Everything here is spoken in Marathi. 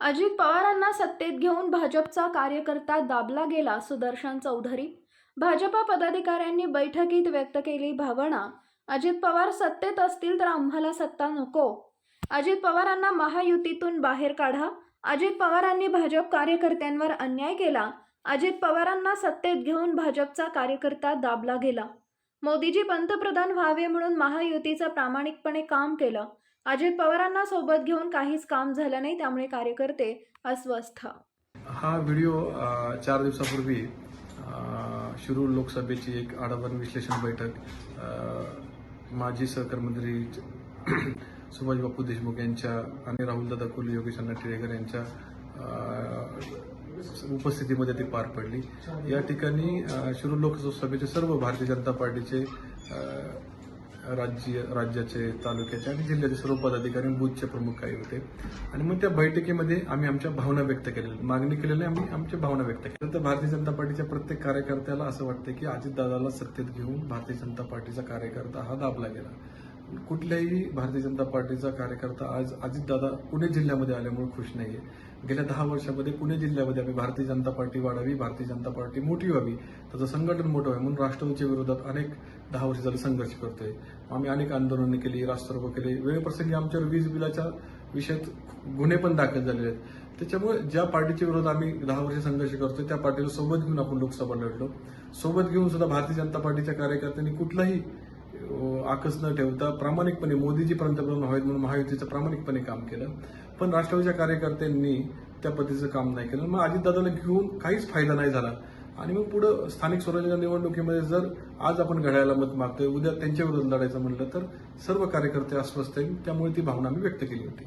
अजित पवारांना सत्तेत घेऊन भाजपचा कार्यकर्ता दाबला गेला सुदर्शन चौधरी. भाजपा पदाधिकाऱ्यांनी बैठकीत व्यक्त केली भावना. अजित पवार सत्तेत असतील तर आम्हाला सत्ता नको. अजित पवारांना महायुतीतून बाहेर काढा. अजित पवारांनी भाजप कार्यकर्त्यांवर अन्याय केला. अजित पवारांना सत्तेत घेऊन भाजपचा कार्यकर्ता दाबला गेला. मोदीजी पंतप्रधान व्हावे म्हणून महायुतीचं प्रामाणिकपणे काम केलं. अजित पवारांना सोबत घेऊन काहीच काम झालं नाही त्यामुळे कार्यकर्ते अस्वस्थ. हा व्हिडिओ चार दिवसापूर्वी शिरूर लोकसभेची एक आढावा विश्लेषण बैठक माजी सहकार मंत्री सुभाष बापू देशमुख यांच्या आणि राहुलदादा कोहली योगेश अण्णा टिळेकर यांच्या उपस्थितीमध्ये ती पार पडली. या ठिकाणी अ, शिरूर लोकसभेचे सर्व भारतीय जनता पार्टीचे राज्य राज्याचे तालुक्याचे आणि जिल्ह्याचे सर्व पदाधिकारी बुथचे प्रमुख काही होते. आणि मग त्या बैठकीमध्ये आम्ही आमच्या भावना व्यक्त केलेल्या मागणी केलेली आम्ही आमच्या भावना व्यक्त केल्या. तर भारतीय जनता पार्टीच्या प्रत्येक कार्यकर्त्याला असं वाटतं की अजितदादाला सत्तेत घेऊन भारतीय जनता पार्टीचा कार्यकर्ता हा दाबला गेला. कुठल्याही भारतीय जनता पार्टीचा कार्यकर्ता आज अजितदादा पुणे जिल्ह्यामध्ये आल्यामुळे खुश आहे गेल्या दहा वर्षामध्ये पुणे जिल्ह्यामध्ये आम्ही भारतीय जनता पार्टी वाढावी भारतीय जनता पार्टी मोठी व्हावी त्याचं संघटन मोठं व्हावं म्हणून राष्ट्रवादीच्या विरोधात अनेक दहा वर्ष झाले संघर्ष करतोय. आम्ही अनेक आंदोलनं केली रास्तारोको केले. वेळप्रसंगी आमच्यावर वीज बिलाच्या विषयात गुन्हे पण दाखल झालेले आहेत. त्याच्यामुळे ज्या पार्टीच्या विरोधात आम्ही दहा वर्ष संघर्ष करतोय त्या पार्टीला सोबत घेऊन आपण लोकसभा लढलो. सोबत घेऊन सुद्धा भारतीय जनता पार्टीच्या कार्यकर्त्यांनी कुठलाही आकस न ठेवता प्रामाणिकपणे मोदीजी पंतप्रधान व्हावेत म्हणून महायुतीचं प्रामाणिकपणे काम केलं. पण राष्ट्रवादीच्या कार्यकर्त्यांनी त्या पद्धतीचं काम नाही केलं. मग अजितदादाला घेऊन काहीच फायदा नाही झाला. आणि मग पुढं स्थानिक स्वराज्य निवडणुकीमध्ये जर आज आपण घड्याला मत मागतोय उद्या त्यांच्या लढायचं म्हटलं तर सर्व कार्यकर्ते अस्वस्थ आहेत. त्यामुळे ती भावना मी व्यक्त केली होती.